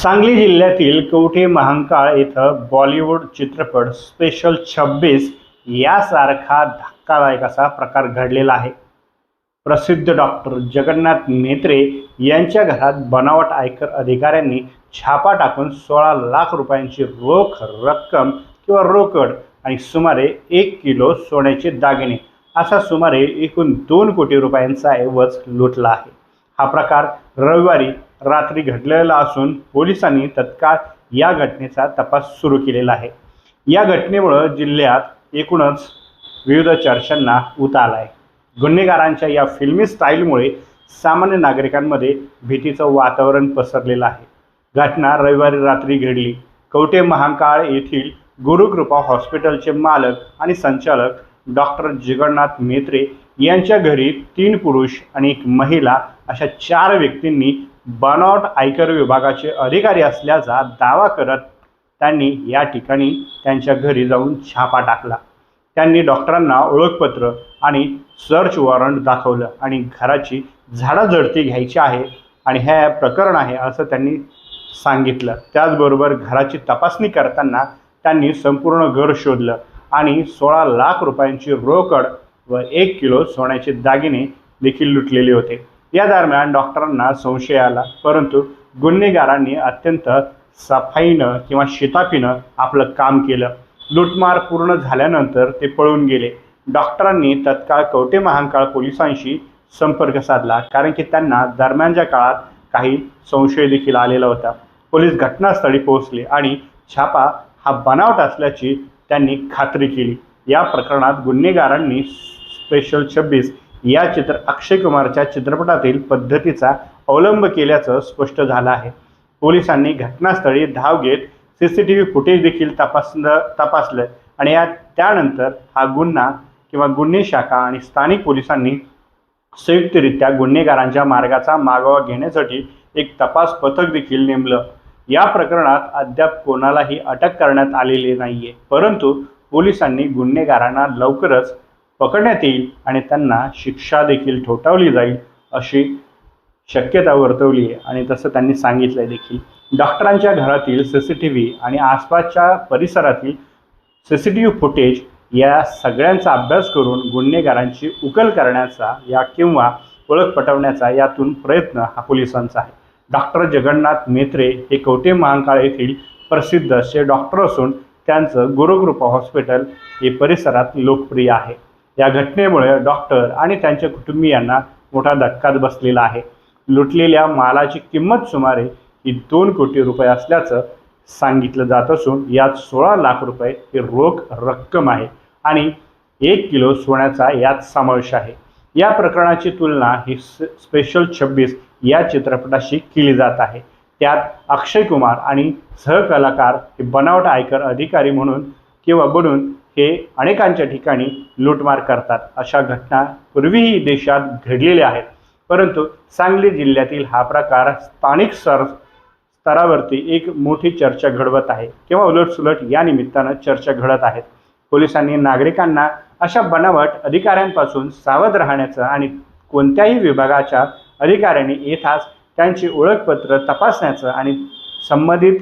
सांगली जिल्ह्यातील कवठे महांकाळ इथं बॉलिवूड चित्रपट स्पेशल छब्बीस यासारखा धक्कादायक असा प्रकार घडलेला आहे. प्रसिद्ध डॉक्टर जगन्नाथ मेत्रे यांच्या घरात बनावट आयकर अधिकाऱ्यांनी छापा टाकून सोळा लाख रुपयांची रोख रक्कम किंवा रोकड आणि सुमारे एक किलो सोन्याचे दागिने असा सुमारे एकूण दोन कोटी रुपयांचा ऐवज लुटला आहे. हा प्रकार रविवारी रात्री घडलेला असून पोलिसांनी तत्काळ या घटनेचा तपास सुरू केलेला आहे. या घटनेमुळं जिल्ह्यात एकूणच विविध चर्चांना उता आला आहे गुन्हेगारांच्या या फिल्मी स्टाईलमुळे सामान्य नागरिकांमध्ये भीतीचं वातावरण पसरलेलं आहे. घटना रविवारी रात्री घडली. कवटे महांकाळ येथील गुरुकृपा हॉस्पिटलचे मालक आणि संचालक डॉक्टर जगन्नाथ मेत्रे यांच्या घरी तीन पुरुष आणि एक महिला अशा चार व्यक्तींनी बनावट आयकर विभागाचे अधिकारी असल्याचा दावा करत त्यांनी या ठिकाणी त्यांच्या घरी जाऊन छापा टाकला. त्यांनी डॉक्टरांना ओळखपत्र आणि सर्च वॉरंट दाखवलं आणि घराची झाडाझडती घ्यायची आहे आणि हे प्रकरण आहे असं त्यांनी सांगितलं. त्याचबरोबर घराची तपासणी करताना त्यांनी संपूर्ण घर शोधलं आणि सोळा लाख रुपयांची रोकड व एक किलो सोन्याचे दागिने देखील लुटलेले होते. या दरम्यान डॉक्टरांना संशय आला. परंतु गुन्हेगारांनी अत्यंत सफाईनं किंवा शिताफीनं आपलं काम केलं. लूटमार पूर्ण झाल्यानंतर ते पळून गेले. डॉक्टरांनी तत्काळ कवटे महांकाळ पोलिसांशी संपर्क साधला कारण की त्यांना दरम्यानच्या काळात काही संशय देखील आलेला होता. पोलीस घटनास्थळी पोहोचले आणि छापा हा बनावट असल्याची त्यांनी खात्री केली. या प्रकरणात गुन्हेगारांनी स्पेशल छब्बीस या चित्र अक्षय कुमारच्या चित्रपटातील पद्धतीचा अवलंब केल्याचं स्पष्ट झालं आहे. पोलिसांनी घटनास्थळी धाव घेत C C T V footage देखील तपासलं तपासलं आणि या त्यानंतर हा गुन्हा किंवा गुन्हे शाखा आणि स्थानिक पोलिसांनी संयुक्तरित्या गुन्हेगारांच्या मार्गाचा मागोवा घेण्यासाठी एक तपास पथक देखील नेमलं. या प्रकरणात अद्याप कोणालाही अटक करण्यात आलेली नाही आहे परंतु पोलिसांनी गुन्हेगारांना लवकरच पकडण्यात येईल आणि त्यांना शिक्षा देखील ठोठावली जाईल अशी शक्यता वर्तवली आहे. आणि तसं त्यांनी सांगितलं आहे देखील. डॉक्टरांच्या घरातील सी सी टी व्ही आणि आसपासच्या परिसरातील C C T V footage या सगळ्यांचा अभ्यास करून गुन्हेगारांची उकल करण्याचा या किंवा ओळख पटवण्याचा यातून प्रयत्न हा पोलिसांचा आहे. डॉक्टर जगन्नाथ मेत्रे हे कवटे महांकाळ येथील प्रसिद्ध असे डॉक्टर असून त्यांचं गुरुकृपा हॉस्पिटल हे परिसरात लोकप्रिय आहे. या घटनेमुळे डॉक्टर आणि त्यांच्या कुटुंबियांना मोठा धक्काच बसलेला आहे. लुटलेल्या मालाची किंमत सुमारे ही दोन कोटी रुपये असल्याचं सांगितलं जात असून यात सोळा लाख रुपये ही रोख रक्कम आहे आणि एक किलो सोन्याचा यात समावेश आहे. या प्रकरणाची तुलना ही स्पेशल छब्बीस या चित्रपटाशी केली जात आहे. त्यात अक्षय कुमार आणि सहकलाकार हे बनावट आयकर अधिकारी म्हणून किंवा बनून हे अनेकांच्या ठिकाणी लूटमार करतात. अशा घटना पूर्वीही देशात घडलेल्या आहेत. परंतु सांगली जिल्ह्यातील हा प्रकार स्थानिक सर स्तरावरती एक मोठी चर्चा घडवत आहे किंवा उलटसुलट या निमित्तानं चर्चा घडत आहेत. पोलिसांनी नागरिकांना अशा बनावट अधिकाऱ्यांपासून सावध राहण्याचं आणि कोणत्याही विभागाच्या अधिकाऱ्यांनी येताच त्यांची ओळखपत्र तपासण्याचं आणि संबंधित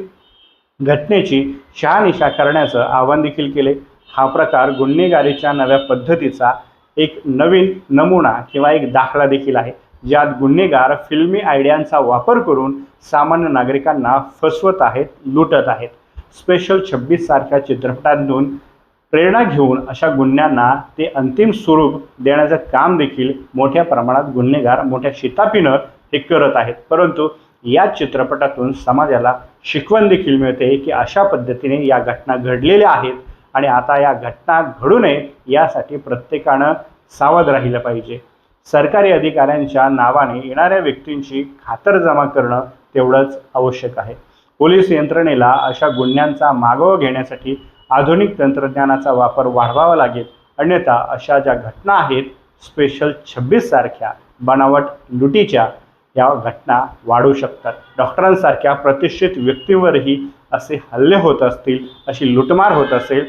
घटनेची शहानिशा करण्याचं आवाहन देखील केले. हा प्रकार गुन्हेगारीच्या नव्या पद्धतीचा एक नवीन नमुना किंवा एक दाखला देखील आहे. ज्यात गुन्हेगार फिल्मी आयडियांचा वापर करून सामान्य नागरिकांना फसवत आहेत लुटत आहेत. स्पेशल छब्बीस सारख्या चित्रपटांतून प्रेरणा घेऊन अशा गुन्ह्यांना ते अंतिम स्वरूप देण्याचं काम देखील मोठ्या प्रमाणात गुन्हेगार मोठ्या शितापीनं हे करत आहेत. परंतु या चित्रपटातून समाजाला शिकवण देखील मिळते की अशा पद्धतीने या घटना घडलेल्या आहेत. आणि आता या घटना घडू नये यासाठी प्रत्येकानं सावध राहिलं पाहिजे. सरकारी अधिकाऱ्यांच्या नावाने येणाऱ्या व्यक्तींची खातरजमा करणं तेवढंच आवश्यक आहे. पोलीस यंत्रणेला अशा गुन्ह्यांचा मागोवा घेण्यासाठी आधुनिक तंत्रज्ञानाचा वापर वाढवावा लागेल. अन्यथा अशा ज्या घटना आहेत स्पेशल छब्बीस सारख्या बनावट लुटीच्या या घटना वाढू शकतात. डॉक्टरांसारख्या प्रतिष्ठित व्यक्तींवरही असे हल्ले होत असतील अशी लुटमार होत असेल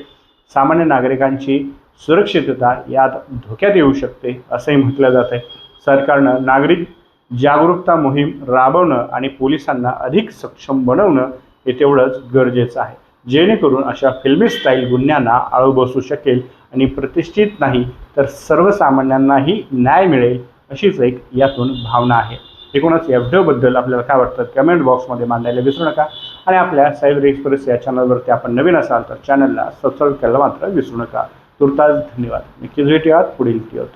सामान्य नागरिकांची सुरक्षितता यात धोक्यात येऊ शकते असंही म्हटलं जात आहे सरकारनं नागरिक जागरूकता मोहीम राबवणं आणि पोलिसांना अधिक सक्षम बनवणं हे तेवढंच गरजेचं आहे. जेणेकरून अशा फिल्मी स्टाईल गुन्ह्यांना आळू बसू शकेल आणि प्रतिष्ठित नाही तर सर्वसामान्यांनाही न्याय मिळेल अशीच एक यातून भावना आहे. एकूणच या व्हिडिओबद्दल आपल्याला काय वाटतं? कमेंट बॉक्समध्ये मांडायला विसरू नका. आणि आपल्या सायबर एक्सप्रेस या चॅनलवरती आपण नवीन असाल तर चॅनलला सबस्क्राईब करायला मात्र विसरू नका. तुर्तास धन्यवाद. नक्कीच भेटूयात पुढील व्हिडिओत.